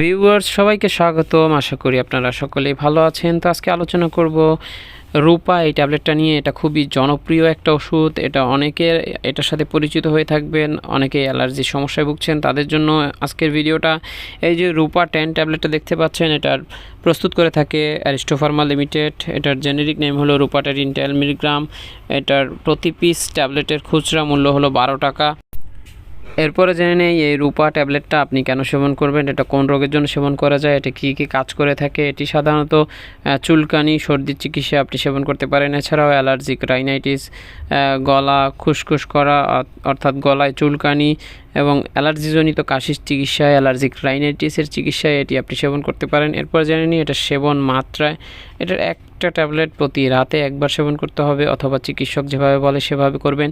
Viewers সবাইকে স্বাগতম। আশা করি আপনারা সকলেই ভালো আছেন। তো আজকে আলোচনা করব রূপা, এই ট্যাবলেটটা নিয়ে। এটা খুবই জনপ্রিয় একটা ওষুধ। এটা অনেকের, এটার সাথে পরিচিত হয়ে থাকবেন। অনেকে অ্যালার্জির সমস্যায় ভুগছেন। তাদের জন্য আজকের ভিডিওটা এই যে রূপা টেন ট্যাবলেটটা দেখতে পাচ্ছেন, এটার প্রস্তুত করে থাকে অ্যারিস্টোফার্মা লিমিটেড। এটার জেনেরিক নেম হলো রূপাটারিন টেল মিলিগ্রাম। এটার প্রতি পিস ট্যাবলেটের খুচরা মূল্য হলো বারো টাকা। এরপরে জেনে নেই, এই রূপা ট্যাবলেটটা আপনি কেন সেবন করবেন? এটা কোন রোগের জন্য সেবন করা যায়? এটা কী কী কাজ করে থাকে? এটি সাধারণত চুলকানি, সর্দির চিকিৎসা আপনি সেবন করতে পারেন। এছাড়াও অ্যালার্জিক রাইনাইটিস গলা খুসখুস করা অর্থাৎ গলায় চুলকানি এবং অ্যালার্জিজনিত কাশির চিকিৎসায় অ্যালার্জিক রাইনাইটিসের চিকিৎসায় এটি আপনি সেবন করতে পারেন। এরপর জেনে নিই, এটা সেবন মাত্রায়, এটার একটা ট্যাবলেট প্রতি রাতে একবার সেবন করতে হবে অথবা চিকিৎসক যেভাবে বলে সেভাবে করবেন।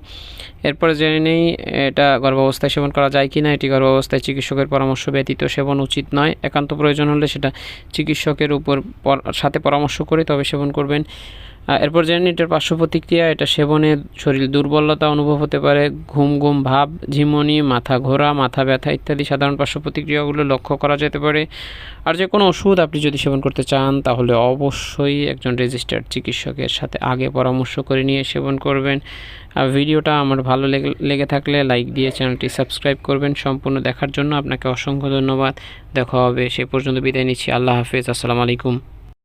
এরপরে জেনে নেই, এটা গর্ভাবস্থায় সেবন করা যায় কি না এটি গর্ভাবস্থায় চিকিৎসকের পরামর্শ ব্যতীত সেবন উচিত নয়। একান্ত প্রয়োজন হলে সেটা চিকিৎসকের উপর পর- সাথে পরামর্শ করে তবে সেবন করবেন। এরপর জেনে নিই এটার পার্শ্ব প্রতিক্রিয়া, এটা সেবনে শরীর দুর্বলতা অনুভব হতে পারে, ঘুম ঘুম, ভাব, ঝিমনি, মাথা ঘোরা, মাথা ব্যথা ইত্যাদি সাধারণ পার্শ্ব প্রতিক্রিয়াগুলো লক্ষ্য করা যেতে পারে। আর যে কোনো ওষুধ আপনি যদি সেবন করতে চান, তাহলে অবশ্যই একজন রেজিস্টার্ড চিকিৎসকের সাথে আগে পরামর্শ করে নিয়ে সেবন করবেন। আর ভিডিওটা আমার ভালো লেগে থাকলে লাইক দিয়ে চ্যানেলটি সাবস্ক্রাইব করবেন। সম্পূর্ণ দেখার জন্য আপনাকে অসংখ্য ধন্যবাদ। দেখা হবে, সে পর্যন্ত বিদায় নিচ্ছি। আল্লাহ হাফেজ। আসসালামু আলাইকুম।